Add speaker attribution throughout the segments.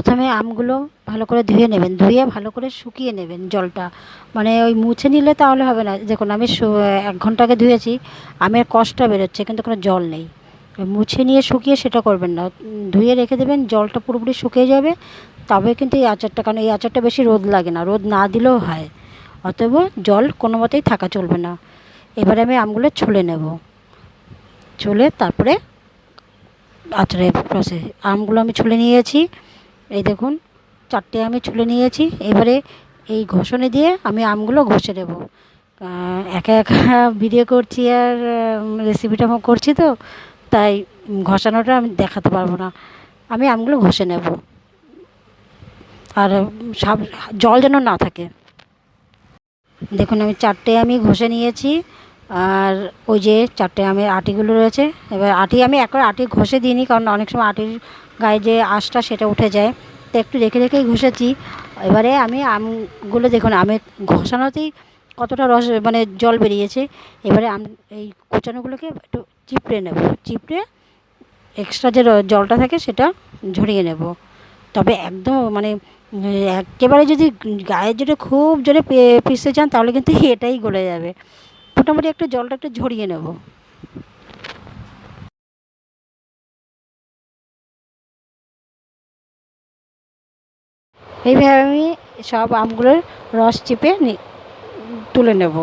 Speaker 1: প্রথমে আমগুলো ভালো করে ধুয়ে নেবেন, ধুয়ে ভালো করে শুকিয়ে নেবেন জলটা। মানে ওই মুছে নিলে তাহলে হবে না। দেখুন, আমি এক ঘণ্টা আগে ধুয়েছি আমের কষটা বেরোচ্ছে, কিন্তু কোনো জল নেই। মুছে নিয়ে শুকিয়ে সেটা করবেন না। ধুয়ে রেখে দেবেন, জলটা পুরোপুরি শুকিয়ে যাবে। তবে কিন্তু এই আচারটা, কারণ এই আচারটা বেশি রোদ লাগে না, রোদ না দিলেও হয়। অতএব জল কোনো মতেই থাকা চলবে না। এবারে আমি আমগুলো ছুলে নেব। ছুলে তারপরে আচারের প্রসেস আমগুলো আমি ছুলে নিয়েছি। এই দেখুন চারটে আমি ছুলে নিয়েছি। এবারে এই ঘষণে দিয়ে আমি আমগুলো ঘষে আহ, একা একা ভিডিও করছি আর রেসিপিটা করছি তো তাই ঘষানোটা আমি দেখাতে পারব না। আমি আমগুলো ঘষে নেব। আর সব জল যেন না থাকে। দেখুন আমি চারটে আমি ঘষে নিয়েছি। আর ওই যে চারটে আমের আটিগুলো রয়েছে। এবার আটি আমি একবার আটি ঘষে দিইনি কারণ অনেক সময় আটির গায়ে যে আঁশটা সেটা উঠে যায়। তো একটু রেখে রেখেই ঘষেছি। এবারে আমি আমগুলো দেখুন, আমি ঘষানোতেই কতটা রস মানে জল বেরিয়েছে। এবারে আম, এই কুচানোগুলোকে একটু চিপড়ে নেব। চিপড়ে এক্সট্রা যে জলটা থাকে সেটা ঝরিয়ে নেব। তবে একদম মানে একেবারে যদি গায়ের জোরে খুব জোরে পে- পিষতে চান তাহলে কিন্তু এটাই গলে যাবে। মোটামুটি একটু জলটা একটু ঝরিয়ে নেব। এইভাবে আমি সব আমগুলোর রস চিপে তুলে নেব।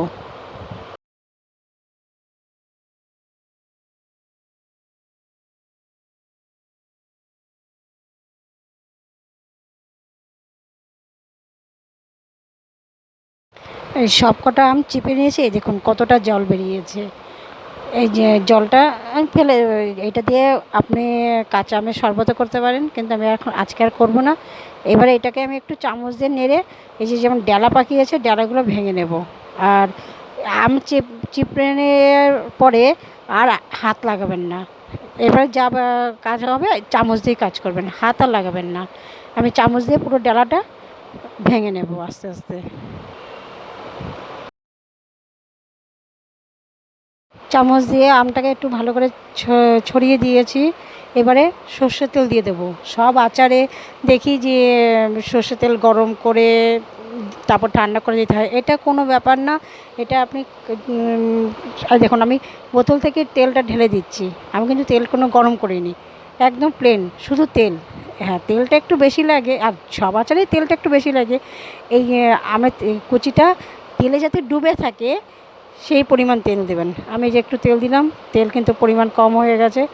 Speaker 1: এই সব কটা আম চিপে নিয়েছি দেখুন কতটা জল বেরিয়েছে। এই যে জলটা, আমি ফেলে এটা দিয়ে আপনি কাঁচা আমের শরবতও করতে পারেন, কিন্তু আমি এখন আজকে আর করব না। এবারে এটাকে আমি একটু চামচ দিয়ে নেড়ে, এই যে যেমন ডালা পাকিয়েছে, ডালাগুলো ভেঙে নেব। আর আম চিপ চিপড়ে পরে আর হাত লাগাবেন না। এবার যা কাজ হবে, চামচ দিয়ে কাজ করবেন, হাত আর লাগাবেন না। আমি চামচ দিয়ে পুরো ডালাটা ভেঙে নেব আস্তে আস্তে। চামচ দিয়ে আমটাকে একটু ভালো করে ছড়িয়ে দিয়েছি। এবারে সর্ষের তেল দিয়ে দেবো। সব আচারে দেখি যে, সর্ষের তেল গরম করে, তারপর ঠান্ডা করে দিতে হয়। এটা কোনো ব্যাপার না। এটা আপনি দেখুন, আমি বোতল থেকে তেলটা ঢেলে দিচ্ছি। আমি কিন্তু তেল কোনো গরম করিনি। একদম প্লেন শুধু তেল। হ্যাঁ তেলটা একটু বেশি লাগে, আর সব আচারেই তেলটা একটু বেশি লাগে। এই, আমের কুচিটা তেলে যাতে ডুবে থাকে সেই পরিমাণ তেল দেবেন। আমি যে একটু তেল দিলাম, তেল কিন্তু পরিমাণ কম হয়ে গেছে।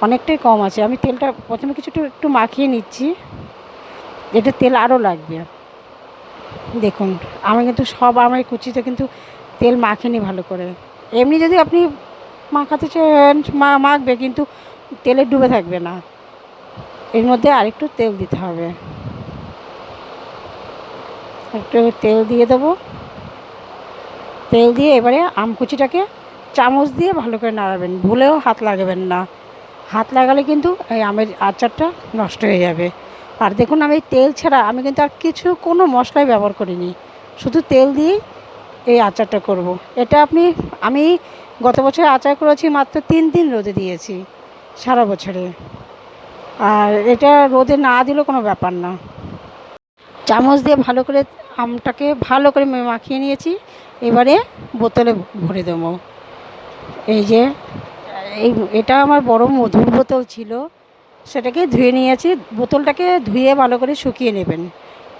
Speaker 1: অনেকটাই কম আছে। আমি তেলটা প্রথমে কিছুটা একটু মাখিয়ে নিচ্ছি। এটা তেল আরও লাগবে। দেখুন, আমি কিন্তু সব আমার কুচিতে কিন্তু তেল মাখিনি ভালো করে। এমনি যদি আপনি মাখাতে চান, মা- মাখবে, কিন্তু তেলে ডুবে থাকবে না। এর মধ্যে আরেকটু তেল দিতে হবে। একটু তেল দিয়ে দেবো। তেল দিয়ে এবারে আম কুচিটাকে চামচ দিয়ে ভালো করে নাড়াবেন। ভুলেও হাত লাগাবেন না। হাত লাগালে কিন্তু এই আমের আচারটা নষ্ট হয়ে যাবে। আর দেখুন, আমি তেল ছাড়া আমি কিন্তু আর কিছু কোনো মশলাই ব্যবহার করিনি। শুধু তেল দিয়েই এই আচারটা করব। এটা আপনি, আমি গত বছর আচার করেছি মাত্র তিন দিন রোদে দিয়েছি, সারা বছরে। আর এটা রোদে না দিলেও কোনো ব্যাপার না। চামচ দিয়ে ভালো করে আমটাকে ভালো করে মাখিয়ে নিয়েছি। এবারে বোতলে ভরে দেবো। এই যে, এই এটা আমার বড় মধুর বোতল ছিল। সেটাকে ধুয়ে নিয়েছি। বোতলটাকে ধুয়ে ভালো করে শুকিয়ে নেবেন।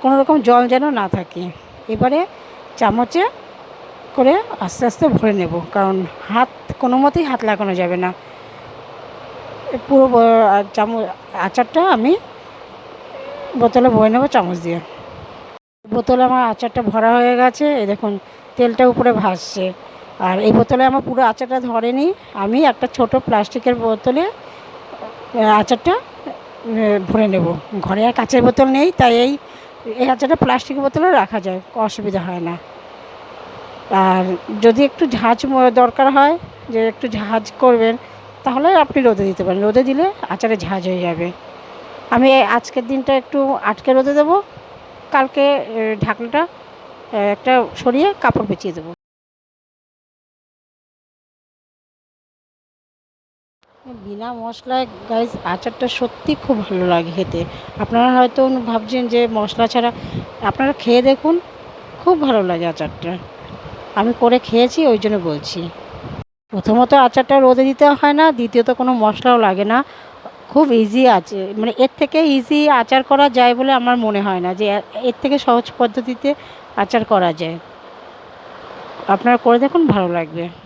Speaker 1: কোনো রকম জল যেন না থাকে। এবারে চামচে করে আস্তে আস্তে ভরে নেব। কারণ হাত কোনো মতেই হাত লাগানো যাবে না। পুরো চামচ, আচারটা আমি বোতলে ভরে নেব চামচ দিয়ে। বোতলে আমার আচারটা ভরা হয়ে গেছে। এই দেখুন তেলটা উপরে ভাসছে। আর এই বোতলে আমার পুরো আচারটা ধরেনি। আমি একটা ছোট প্লাস্টিকের বোতলে আচারটা ভরে নেব। ঘরে আর কাঁচের বোতল নেই, তাই এই এই আচারটা প্লাস্টিকের বোতলে রাখা যায়, অসুবিধা হয় না। আর যদি একটু ম- দরকার হয়, যে একটু ঝাঁঝ করবেন, তাহলে আপনি রোদে দিতে পারেন। রোদে দিলে আচারে ঝাঁজ হয়ে যাবে। আমি আজকের দিনটা একটু আটকে রোদে দেবো। কালকে ঢাকনাটা একটা সরিয়ে কাপড় পেঁচিয়ে দেবো। বিনা মশলায় গাইস আচারটা সত্যি খুব ভালো লাগে খেতে। আপনারা হয়তো ভাবছেন যে মশলা ছাড়া, আপনারা খেয়ে দেখুন, খুব ভালো লাগে আচারটা। আমি করে খেয়েছি, ওই জন্য বলছি। প্রথমত আচারটা রোদে দিতে হয় না, দ্বিতীয়ত কোনো মশলাও লাগে না। খুব ইজি আছে। মানে এর থেকে ইজি আচার করা যায় বলে আমার মনে হয় না যে, এর থেকে সহজ পদ্ধতিতে আচার করা যায়। আপনারা করে দেখুন, ভালো লাগবে।